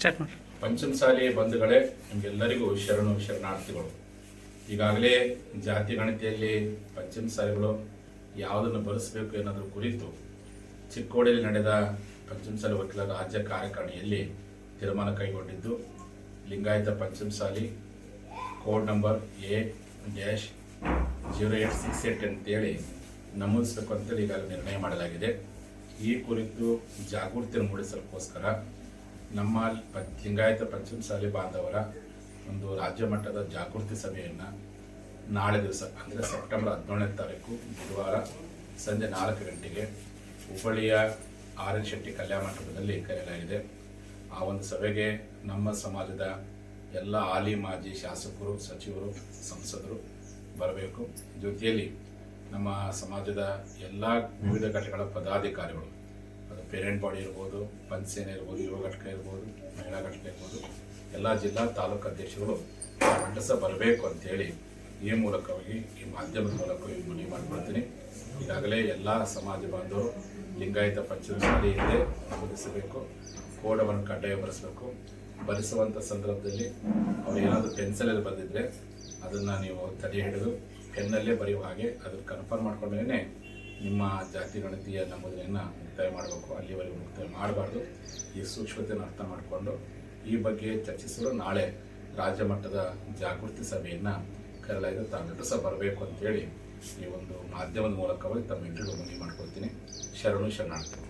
Start ಮಾಡಿ. ಪಂಚಮಸಾಲಿ ಬಂಧುಗಳೇ, ನಿಮಗೆಲ್ಲರಿಗೂ ಶರಣು ಶರಣಾರ್ಥಿಗಳು. ಈಗಾಗಲೇ ಜಾತಿ ಗಣತಿಯಲ್ಲಿ ಪಂಚಮಸಾಲಿಗಳು ಯಾವುದನ್ನು ಬಳಸಬೇಕು ಎನ್ನುವುದರ ಕುರಿತು ಚಿಕ್ಕೋಡಿಯಲ್ಲಿ ನಡೆದ ಪಂಚಮಸಾಲಿ ವಕೀಲರ ರಾಜ್ಯ ಕಾರ್ಯಕಾರಿಣಿಯಲ್ಲಿ ತೀರ್ಮಾನ ಕೈಗೊಂಡಿದ್ದು, Lingayat Panchamasali code number A dash zero eight six eight ಅಂತೇಳಿ ನಮೂದಿಸಬೇಕು ಅಂತೇಳಿ ಈಗಾಗಲೇ ನಿರ್ಣಯ ಮಾಡಲಾಗಿದೆ. ಈ ಕುರಿತು ಜಾಗೃತಿ ಮೂಡಿಸಲಿಕ್ಕೋಸ್ಕರ ನಮ್ಮ ಲಿಂಗಾಯತ ಪಂಚಮ ಸಾಲಿ ಬಾಂಧವರ ಒಂದು ರಾಜ್ಯ ಮಟ್ಟದ ಜಾಗೃತಿ ಸಭೆಯನ್ನು ನಾಳೆ ದಿವಸ, ಅಂದರೆ ಸೆಪ್ಟೆಂಬರ್ ಹದಿನೇಳನೇ ತಾರೀಕು, ಬುಧವಾರ ಸಂಜೆ ನಾಲ್ಕು ಗಂಟೆಗೆ ಹುಬ್ಬಳ್ಳಿಯ ಆರ್ ಎನ್ ಶೆಟ್ಟಿ ಕಲ್ಯಾಣ ಮಂಟಪದಲ್ಲಿ ಕರೆಯಲಾಗಿದೆ. ಆ ಒಂದು ಸಭೆಗೆ ನಮ್ಮ ಸಮಾಜದ ಎಲ್ಲ ಹಾಲಿ, ಮಾಜಿ ಶಾಸಕರು, ಸಚಿವರು, ಸಂಸದರು ಬರಬೇಕು. ಜೊತೆಯಲ್ಲಿ ನಮ್ಮ ಸಮಾಜದ ಎಲ್ಲ ವಿವಿಧ ಘಟಕಗಳ ಪದಾಧಿಕಾರಿಗಳು ಅದು ಪೇರೆಂಟ್ ಬಾಡಿ ಇರ್ಬೋದು ಪಂಚಸೇನೆ ಇರ್ಬೋದು ಯುವ ಘಟಕ ಇರ್ಬೋದು, ಮಹಿಳಾ ಘಟಕ ಇರ್ಬೋದು, ಎಲ್ಲ ಜಿಲ್ಲಾ ತಾಲೂಕು ಅಧ್ಯಕ್ಷಗಳು ಮಂಡಸ ಬರಬೇಕು ಅಂತೇಳಿ ಈ ಮೂಲಕವಾಗಿ, ಈ ಮಾಧ್ಯಮದ ಮೂಲಕ ಮನವಿ ಮಾಡ್ಕೊಳ್ತೀನಿ. ಈಗಾಗಲೇ ಎಲ್ಲ ಸಮಾಜ ಬಾಂಧವರು ಲಿಂಗಾಯತ ಪಂಚಮಸಾಲಿ ಹಿಂದೆ ನಮೂದಿಸಬೇಕು ಕೋಡವನ್ನು ಕಡ್ಡಾಯ ಬರೆಸಬೇಕು. ಬರೆಸುವಂಥ ಸಂದರ್ಭದಲ್ಲಿ ಅವ್ರು ಏನಾದರೂ ಪೆನ್ಸಿಲಲ್ಲಿ ಬರೆದಿದ್ರೆ ಅದನ್ನು ನೀವು ತಡೆ ಹಿಡಿದು ಪೆನ್ನಲ್ಲೇ ಬರೆಯುವ ಹಾಗೆ ಅದನ್ನು ಕನ್ಫರ್ಮ್ ಮಾಡ್ಕೊಂಡ್ಮೇಲೆ ನಿಮ್ಮ ಜಾತಿ ಗಣತಿಯ ನಮೂದನೆಯನ್ನು ಮುಕ್ತಾಯ ಮಾಡಬೇಕು. ಅಲ್ಲಿವರೆಗೂ ಮುಕ್ತಾಯ ಮಾಡಬಾರ್ದು. ಈ ಸೂಕ್ಷ್ಮತೆಯನ್ನು ಅರ್ಥ ಮಾಡಿಕೊಂಡು ಈ ಬಗ್ಗೆ ಚರ್ಚಿಸಲು ನಾಳೆ ರಾಜ್ಯ ಮಟ್ಟದ ಜಾಗೃತಿ ಸಭೆಯನ್ನು ಕರೆಯಲಾಗಿದೆ. ತಾವೆಲ್ಲರೂ ಸಹ ಬರಬೇಕು ಅಂತೇಳಿ ಈ ಒಂದು ಮಾಧ್ಯಮದ ಮೂಲಕವಾಗಿ ತಮ್ಮೆಲ್ಲರಿಗೂ ಮನವಿ ಮಾಡ್ಕೊಳ್ತೀನಿ. ಶರಣು ಶರಣಾರ್ಥಿ